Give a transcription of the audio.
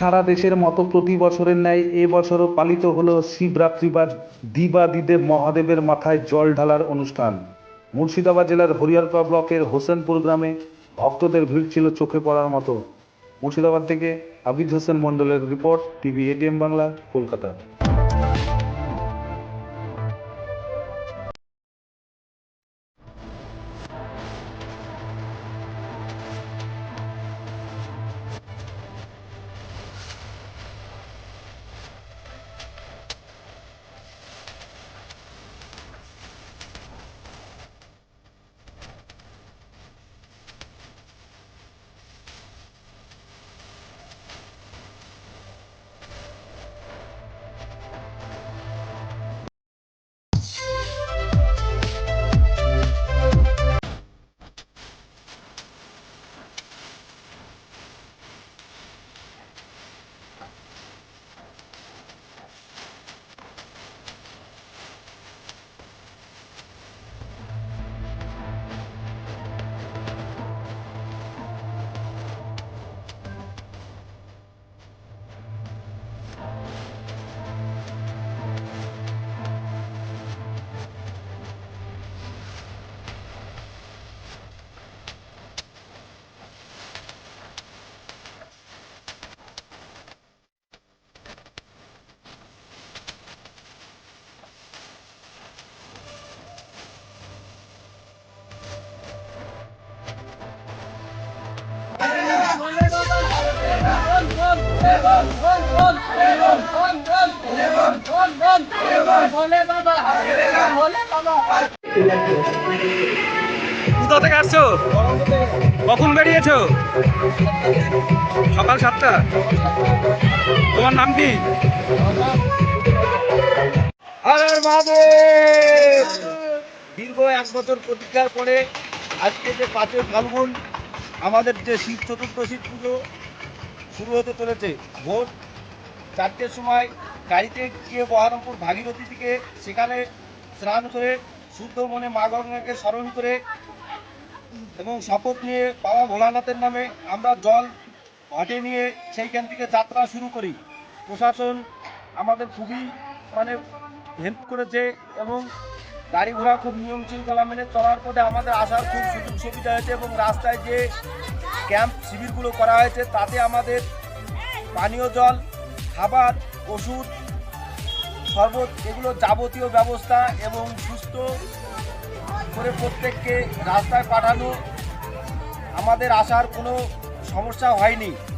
সারা দেশের মতো প্রতি বছরের ন্যায় এ বছরও পালিত হল শিবরাত্রি বা দিবাদিদেব মহাদেবের মাথায় জল ঢালার অনুষ্ঠান। মুর্শিদাবাদ জেলার হরিয়ারপা ব্লকের হোসেনপুর গ্রামে ভক্তদের ভিড় ছিল চোখে পড়ার মতো। মুর্শিদাবাদ থেকে আবিদ হোসেন মণ্ডলের report, TV ATM Bangla, Kolkata. কোথা থেকে আসছো? কখন বেরিয়েছো? সকাল সাতটা। তোমার নাম কি? দীর্ঘ এক বছর প্রতীক্ষার পরে আজকে যে পাঁচই ফাল্গুন আমাদের যে শিব চতুর্দশীর পুজো শুরু হতে চলেছে, ভোর চারটের সময় গাড়িতে গিয়ে বহরমপুর ভাগীরথী থেকে সেখানে স্নান করে শুদ্ধ মনে মা গঙ্গাকে স্মরণ করে এবং শপথ নিয়ে বাবা ভোলানাথের নামে আমরা জল ঘটে নিয়ে সেইখান থেকে যাত্রা শুরু করি। প্রশাসন আমাদের খুবই মানে হেল্প করেছে এবং গাড়ি ঘোড়া খুব নিয়ম শৃঙ্খলা মেনে চলার পথে আমাদের আসার খুব সুযোগ সুবিধা হয়েছে এবং রাস্তায় যে ক্যাম্প শিবিরগুলো করা হয়েছে, তাতে আমাদের পানীয় জল, খাবার, ওষুধ, শরবত এগুলো যাবতীয় ব্যবস্থা এবং সুস্থ করে প্রত্যেককে রাস্তায় পাঠানো আমাদের আসার কোনো সমস্যা হয়নি।